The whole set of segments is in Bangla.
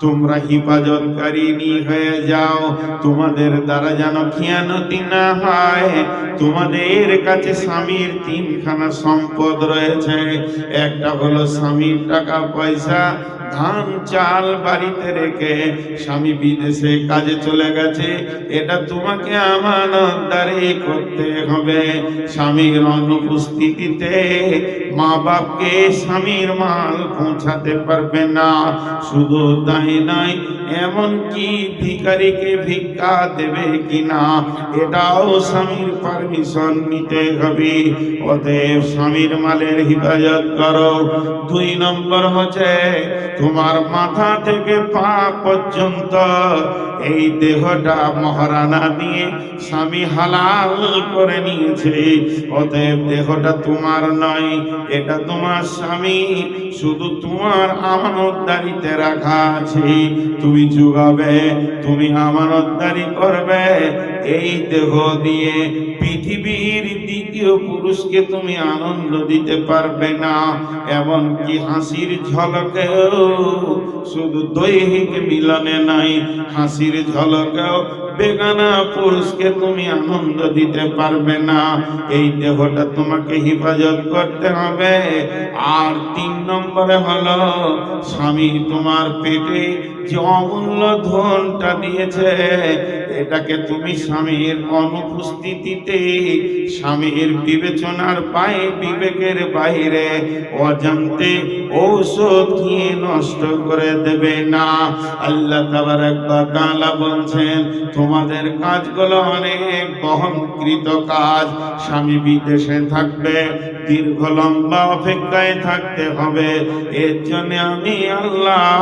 তোমরা হিফাজতকারী হয়ে যাও। তোমাদের দ্বারা যেন খিয়ানতি না হয়। তোমাদের কাছে স্বামীর তিনখানা সম্পদ রয়েছে। একটা হলো স্বামীর টাকা পয়সা ধান, চাল বাড়িতে রেখে স্বামী বিদেশে কাজে চলে গেছে। এটা তোমাকে আমানতদারি করতে হবে। স্বামীর অনুপস্থিতিতে মা বাপকে স্বামীর মাল পৌঁছাতে পারবে না। শুধু তাই নাই এমন কি ভিখারিকে ভিক্ষা দেবে কিনা, এটাও স্বামীর পারমিশন নিতে হবে। অতএব স্বামীর মালের হেফাজত করো। দুই নম্বর হচ্ছে তোমার মাথা থেকে পা পর্যন্ত এই দেহটা মহারানা দিয়ে স্বামী হালাল করে নিয়েছে। অতএব দেহটা তোমার নয়, এটা তোমার স্বামী, শুধু তোমার আমানতদারিতে রাখা আছে। তুমি যোগাবে, তুমি আমানতদারি করবে, এই দেহ দিয়ে পৃথিবীর দ্বিতীয় পুরুষকে তুমি আনন্দ দিতে পারবে না। এমনকি হাসির ঝলকেও শুধু দৈহিক মিলনে নাই, হাসির ঝলকেও বেগানা পুরুষকে তুমি আনন্দ দিতে পারবে না। এই দেহটা তোমাকে হেফাজত করতে হবে। আর তিন নম্বরে হলো, স্বামী তোমার পেটে যে অমূল্য ধনটা দিয়েছে, এটাকে তুমি স্বামীর অনুপস্থিতিতে, স্বামীর বিবেচনার পায়ে বিবেকের বাইরে অজান্তে ঔষধ খেয়ে নষ্ট করে দেবে না। আল্লাহ তাবার একবার গালা বলছেন, তোমাদের কাজগুলো অনেক বহনকৃত কাজ। স্বামী বিদেশে থাকবে, দীর্ঘ লম্বা অপেক্ষায় থাকতে হবে। এর জন্য আমি আল্লাহ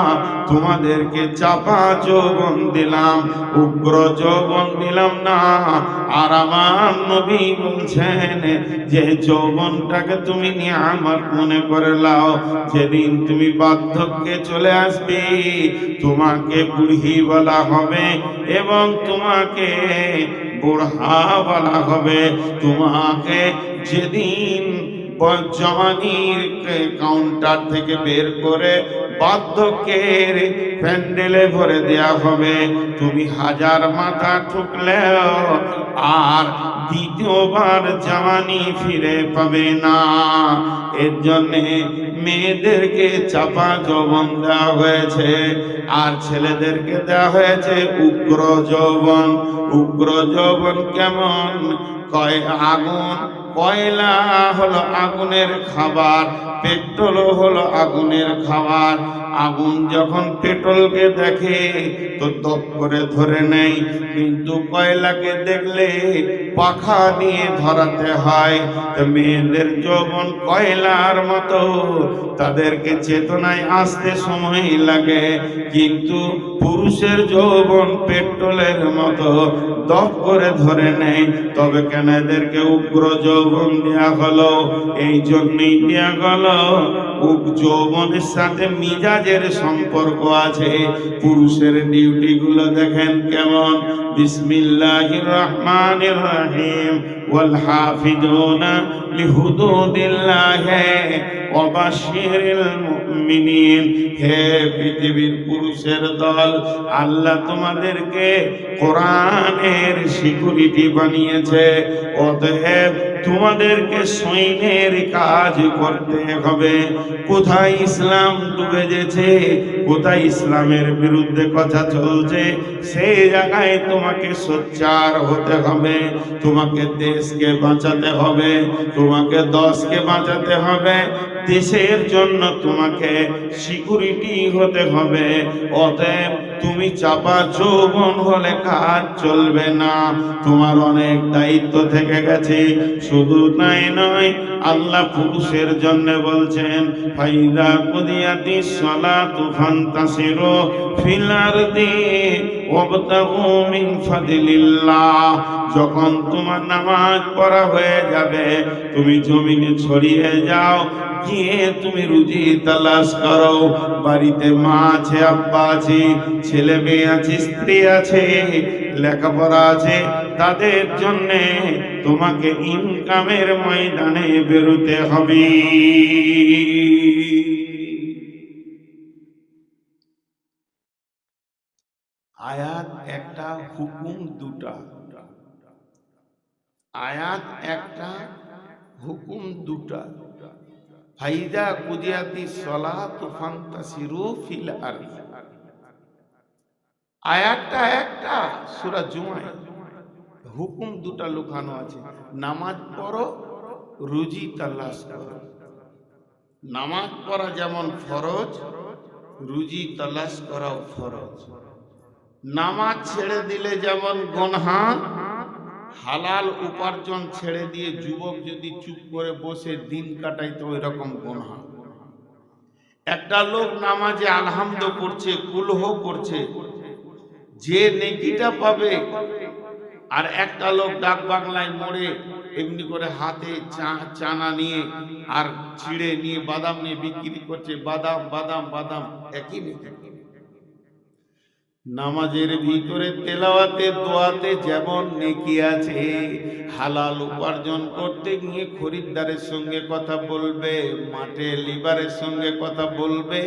তোমাদেরকে চাপা যৌবন দিলাম, উগ্র যৌবন দিলাম না। আর আমার নবী বলছেন যে, যৌবনটাকে তুমি নিয়ে আমার মনে করে লাও। যেদিন তুমি বার্ধক্যে চলে আসবে, তোমাকে বুড়ি বলা হবে এবং তোমাকে বুড়হা বলা হবে। তোমাকে যেদিন জমানির কাউন্টার থেকে বের করে বার্ধক্যের প্যান্ডেলে ভরে দেয়া হবে। তুমি হাজার মাথা ঠুকলেও আর দ্বিতীয়বার জামানি ফিরে পাবে না। এর জন্যে মেয়েদেরকে চাপা যৌবন দেওয়া হয়েছে, আর ছেলেদেরকে দেওয়া হয়েছে উগ্র যৌবন। উগ্র যৌবন কেমন? কয় আগুন কয়লা হলো আগুনের খাবার, পেট্রোল হলো আগুনের খাবার। আগুন যখন পেট্রোলকে দেখে, তো দপ করে ধরে নেয়। কিন্তু কয়লাকে দেখলে পাখা দিয়ে ধরাতে হয়। তো মেয়েদের যৌবন কয়লার মতো। তাদেরকে চেতনায় আসতে সময় লাগে। কিন্তু পুরুষের যৌবন পেট্রোলের মতো। দপ করে ধরে নেই, তবে কেন এদেরকে উগ্র যৌবন দেওয়া হলো? এই জন্যই দেওয়া উগ যৌবনের সাথে মিজাজের সম্পর্ক আছে। পুরুষের ডিউটি গুলো দেখেন কেমন। বিসমিল্লাহির রহমানির রহিম। হাফিজুনা লিহুদুদিল্লাহ। ওয়াবাশিরিল মুমিনিন। হে পৃথিবীর পুরুষের দল, আল্লাহ তোমাদেরকে কোরআনের সিকিউরিটি বানিয়েছে। অতএব তোমাদেরকে সৈন্যের কাজ করতে হবে। কোথায় ইসলাম ডুবে যেছে কোথায় ইসলামের বিরুদ্ধে কথা চলছে সেই জায়গায় তোমাকে সোচ্চার হতে হবে। তোমাকে দেশকে বাঁচাতে হবে, তোমাকে দশকে বাঁচাতে হবে। দেশের জন্য তোমাকে সিকিউরিটি হতে হবে। অতএব তুমি চাপা যৌবন হলে কাজ চলবে না। তোমার অনেক দায়িত্ব থেকে গেছে। শুধু তাই নয়, আল্লাহ পুরুষের জন্য বলছেন, ফাইদা কুদিয়াতি সালাতু ফান্তাসিরু ফিল আরদি। ওয়াবতাগু মিন ফাদলিল্লাহ যখন তোমার নামাজ পড়া হয়ে যাবে, তুমি জমিনে ছড়িয়ে যাও, গিয়ে তুমি রুজি তালাশ করো। বাড়িতে মা আছে, আব্বা আছে, ছেলে মেয়ে আছে, স্ত্রী আছে, লেখাপড়া আছে, তাদের জন্যে তোমাকে ইনকামের ময়দানে বেরোতে হবে। আয়াত একটা হুকুম দুটা। আয়াত একটা হুকুম দুটা। ফাইদা কুদিয়াতি সলা তুফান তাসিরু ফিল আরদি। আয়াতটা একটা, সূরা জুমায়। হুকুম দুটা লুকানো আছে। নামাজ পড়ো, রুজি তালাশ করো। নামাজ পড়া যেমন ফরজ, রুজি তালাশ করাও ফরজ। নামাজ ছেড়ে দিলে যেমন গনহা হালাল উপার্জন ছেড়ে দিয়ে যুবক যদি চুপ করে বসে দিন কাটাই তো ওই রকম গনহা একটা লোক নামাজে আলহামদ করছে, কুলহ করছে, যে নেকিটা পাবে, আর একটা লোক ডাক বাংলায় মরে, এমনি করে হাতে চানা নিয়ে আর ছিঁড়ে নিয়ে বাদাম নিয়ে বিক্রি করছে, বাদাম বাদাম বাদাম, একই নেকি। নামাজের ভিতরে তেলাওয়াতে, দোয়াতে যেমন নেকি আছে, হালাল উপার্জন করতে গিয়ে খরিদ্দারের সঙ্গে কথা বলবে, মাঠে লিবারের সঙ্গে কথা বলবে,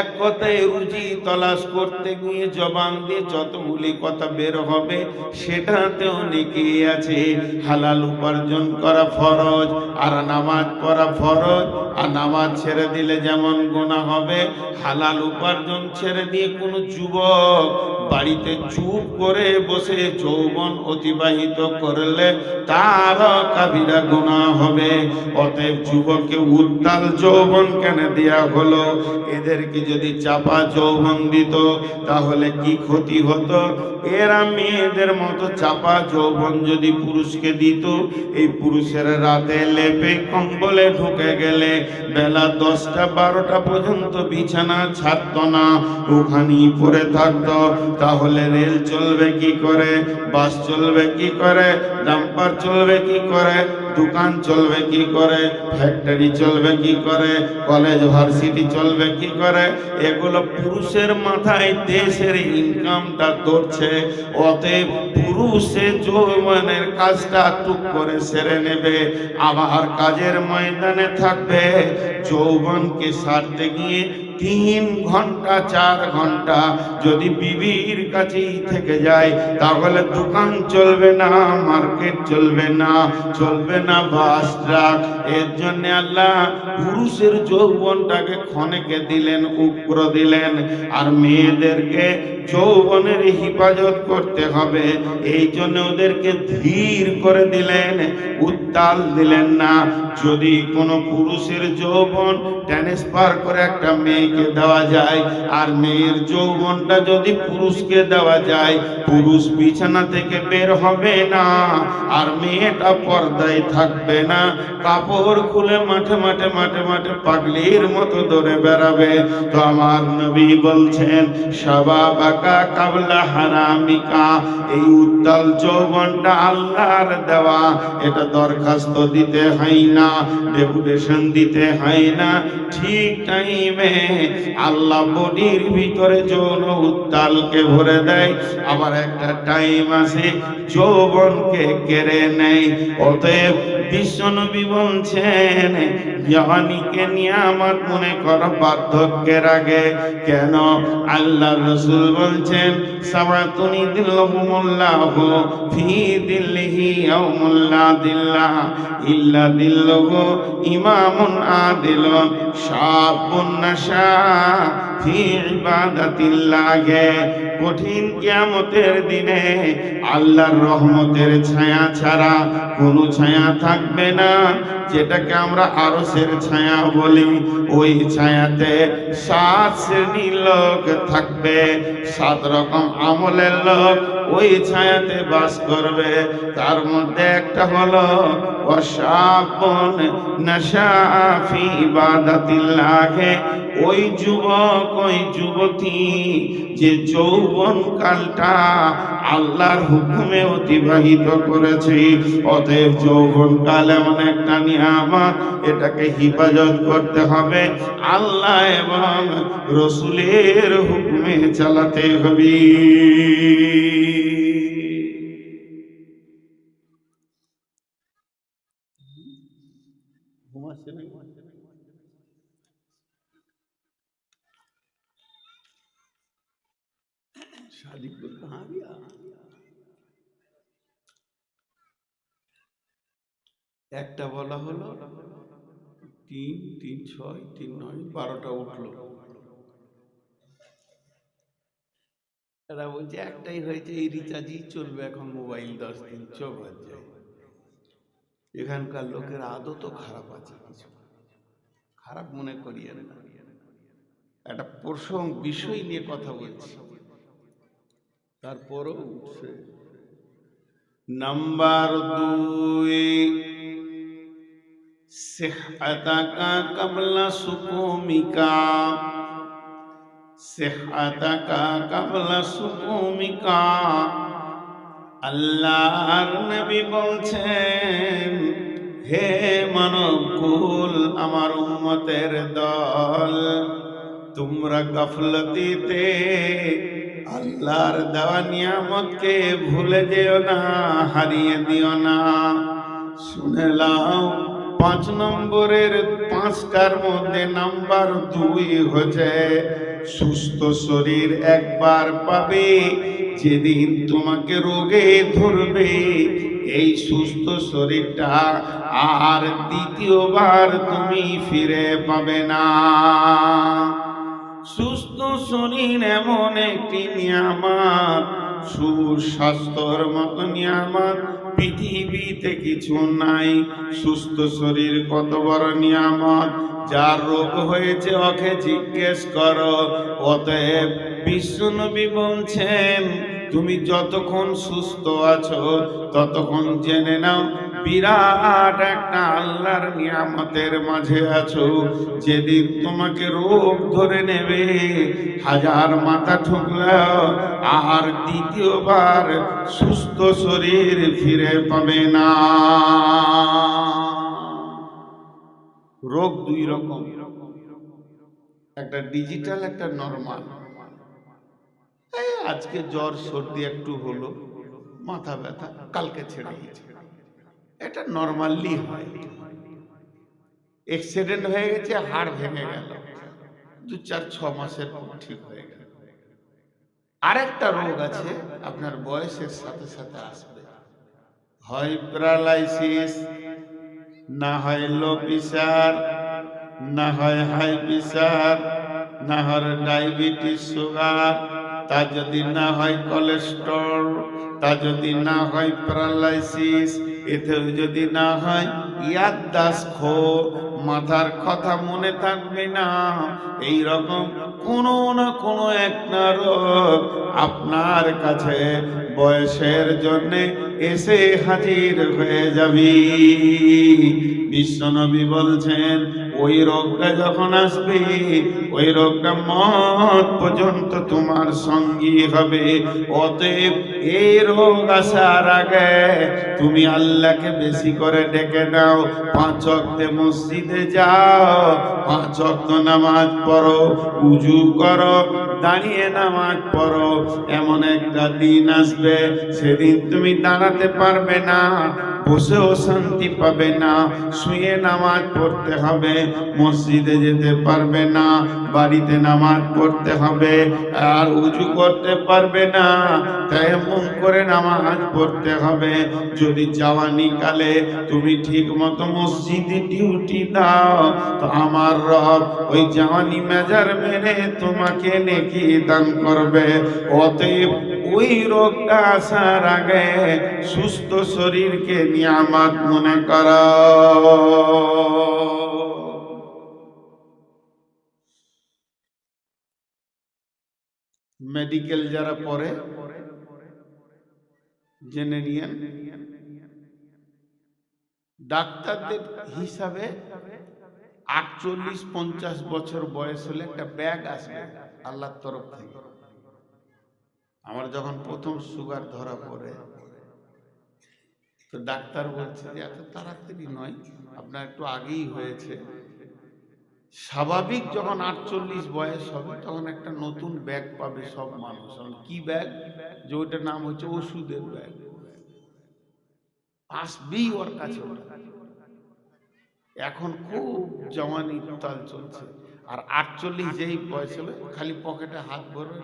এক কথায় রুজি তলাশ করতে গিয়ে জবান দিয়ে যতগুলি কথা বের হবে, সেটাতেও নেকি আছে। হালাল উপার্জন করা ফরজ, আর নামাজ পড়া ফরজ আর নামাজ ছেড়ে দিলে যেমন গোনা হবে, হালাল উপার্জন ছেড়ে দিয়ে কোনো যুবক বাড়িতে চুপ করে বসে যৌবন অতিবাহিত করলে তার কাবিরা গোনা হবে। অতএব যুবককে উত্তাল যৌবন কেন দেয়া হলো? এদেরকে যদি চাপা যৌবন দিত, তাহলে কি ক্ষতি হতো? এরা মেয়েদের মতো চাপা যৌবন যদি পুরুষকে দিত, এই পুরুষের রাতে লেপে কম্বলে ঢুকে গেলে বেলা দশটা বারোটা পর্যন্ত বিছানা ছাড়ত না, ওখানেই পড়ে থাকত। তাহলে রেল চলবে কি করে, বাস চলবে কি করে, ডাম্পার চলবে কি করে দোকান চলবে কি করে? ফ্যাক্টরি চলবে কি করে? কলেজ ভার্সিটি চলবে কি করে? এগুলো পুরুষের মাথায় দেশের ইনকামটা ধরছে। অতএব পুরুষে যৌবনের কাজটা টুক করে সেরে নেবে। আবার কাজের ময়দানে থাকবে। যৌবনকে সারতে গিয়ে তিন ঘণ্টা, চার ঘণ্টা যদি বিবির কাছেই থেকে যায়, তাহলে দোকান চলবে না, মার্কেট চলবে না চলবে না বাস ট্রাক। এর জন্য আল্লাহ পুরুষের যৌবনটাকে ক্ষণেকে দিলেন, উগ্র দিলেন। আর মেয়েদেরকে যৌবনের হেফাজত করতে হবে। এই জন্য ওদেরকে ধীর করে দিলেন, উত্তাল দিলেন না। যদি কোনো পুরুষের যৌবন ট্রান্সফার করে একটা মেয়েকে দেওয়া যায়, আর মেয়ের যৌবনটা যদি পুরুষকে দেওয়া যায়, পুরুষ বিছানা থেকে বের হবে না, আর মেয়েটা পর্দায় থাকবে না। কাপড় খুলে মাঠে মাঠে মাঠে মাঠে পাগলির মতো ধরে বেড়াবে। তো আমার নবী বলছেন, সবা বাকা কাবলা হারামিকা। এই উত্তাল যৌবনটা আল্লাহর দেওয়া। এটা দরখাস্ত দিতে হয় না, ডেপুটেশন দিতে হয় না। ঠিক টাইমে আল্লাহ বডির ভিতরে যৌন উত্তালকে ভরে দেয়। আবার একটা টাইম আছে যৌবনকে কেড়ে নেয়। অতএব বিশ্বনবী বলছেন জওয়ানিকে নিয়ামত মনে কর বার্ধক্যের আগে। কেন? আল্লাহ রসুল বলছেন, সাবাতুনি দিল্লাহুমুল্লাহ ফি দিল্লিহি ইয়াউমুল্লা দিল্লাহ, ইল্লা দিল্লুহু ইমামুন আদিলুন শাবুন নাশা ফি ইবাদাতিল্লাহে। কঠিন কিয়ামতের দিনে আল্লাহর রহমতের ছায়া ছাড়া কোনো ছায়া থাকবে না। যেটাকে আমরা আরসের ছায়া বলি, ওই ছায়াতে সাত শ্রেণির লোক থাকবে। সাত রকম আমলের লোক ওই ছায়াতে বাস করবে। তার মধ্যে একটা হলো অসাপন নশাফি ইবাদাতিল্লাহে। ওই যুবক, ওই যুবতী, যে যৌবন কালটা আল্লাহর হুকুমে অতিবাহিত করেছে, অতএব যৌবন কাল এমন একটা নিয়ামত, এটাকে হিফাজত করতে হবে। আল্লাহ এবং রসুলের হুকুমে চালাতে হবে। शादी को कहाँ गया একটা বলা হলো তিন তিন ছয় তিন নয় বারোটা উঠলো এরা বলছে একটাই হয়েছে এই রিচার্জই চলবে এখন মোবাইল দশ দিন চোখ হচ্ছে এখানকার লোকের আদতও খারাপ আছে কিছু। খারাপ মনে করিয়েন না। একটা প্রসঙ্গ, বিষয় নিয়ে কথা বলছি। তারপরও উঠছে। নাম্বার দুই, সেহতাকা কবলা সুকুমিকা। সেহতাকা সুকুমিকা। আল্লাহর নবী বলছেন, হে মানব কুল আমার উম্মতের দল, তোমরা গফলতিতে আল্লাহর দেওয়া নিয়ামতকে ভুলে যেও না, হারিয়ে দিও না। শুনে পাঁচ নম্বরের পাঁচটার মধ্যে নাম্বার দুই হচ্ছে সুস্থ শরীর একবার পাবে, যেদিন তোমাকে রোগে ধরবে। এই সুস্থ শরীরটা আর দ্বিতীয়বার তুমি ফিরে পাবে না। সুস্থ শরীর এমন একটি নিয়ামত সুস্বাস্থ্যর মতো নিয়ামত, পৃথিবীতে কিছু নাই। সুস্থ শরীর কত বড় নিয়ামত যার রোগ হয়েছে, ওকে জিজ্ঞেস করো। অতএব বিশ্বনবী বলছেন, তুমি যতক্ষণ সুস্থ আছো, ততক্ষণ জেনে নাও, বিরাট একটা আল্লাহর নিয়ামতের মাঝে আছো। যেদিন তোমাকে রোগ ধরে নেবে, হাজার মাথা ঠুকলেও আর দ্বিতীয়বার সুস্থ শরীর ফিরে পাবে না। রোগ দুই রকম। একটা ডিজিটাল একটা নর্মাল আজকে জ্বর, সর্দি একটু হলো, মাথা ব্যথা, কালকে ছেড়ে গেছে। এটা নর্মালি হয়। এক্সিডেন্ট হয়ে গেছে, হাড় ভেঙে গেল। দু চার, ছ মাসের পর ঠিক হয়ে গেল। আরেকটা রোগ আছে, আপনার বয়সের সাথে সাথে আসবে। হয় প্যারালাইসিস না হয় লো প্রেশার না হয় হাই প্রেশার না হয় ডায়াবেটিস সুগার, তা যদি না হয় কোলেস্ট্রল, তা যদি না হয় প্যারালাইসিস এতেও যদি না হয় ইয়াদাস খো মাথার কথা মনে থাকবে না এই রকম কোনো না কোনো একটা রোগ আপনার কাছে বয়সের জন্যে এসে হাজির হয়ে যাবি। বিশ্বনবী বলছেন ওই রোগটা যখন আসবে, ওই রোগটা মত পর্যন্ত তোমার সঙ্গী হবে। অতএব এই রোগ আসার আগে তুমি আল্লাহকে বেশি করে ডেকে নাও। পাঁচ অক্টে মসজিদে যাও, পাঁচ অক্ট নামাজ পড়ো, উজু করো, দাঁড়িয়ে নামাজ পড়ো। এমন একটা দিন আসবে, সেদিন তুমি দাঁড়াতে পারবে না। বসেও শান্তি পাবে না। শুয়ে নামাজ পড়তে হবে, মসজিদে যেতে পারবে না, বাড়িতে নামাজ পড়তে হবে, আর উঁচু করতে পারবে না। তাই এমন করে নামাজ পড়তে হবে। যদি জওয়ানি কালে তুমি ঠিক মতো মসজিদে ডিউটি দাও, তো আমার রব ওই জওয়ানি মেজার মেরে তোমাকে নেকি দান করবে। অতএব ওই রোগটা আসার আগে সুস্থ শরীরকে নিয়ামত মনে করো। মেডিকেল যারা পড়ে, জেনে নিয়েন, ডাক্তারদের হিসাবে আটচল্লিশ পঞ্চাশ বছর বয়স হলে একটা ব্যাগ আসবে আল্লাহর তরফ থেকে। আমার যখন প্রথম সুগার ধরা পড়ে, তো ডাক্তার বলছে যে, এত তাড়াতাড়ি নয়, আপনার একটু আগেই হয়েছে। স্বাভাবিক যখন আটচল্লিশ বয়স হবে, তখন একটা নতুন ব্যাগ পাবে সব মানুষ। কি ব্যাগ? যে ওইটার নাম হচ্ছে ওষুধের ব্যাগ। আসবেই ওর কাছে এখন খুব জওয়ানি তাল চলছে। আর আটচল্লিশ যেই বয়স হবে খালি পকেটে হাত ভরে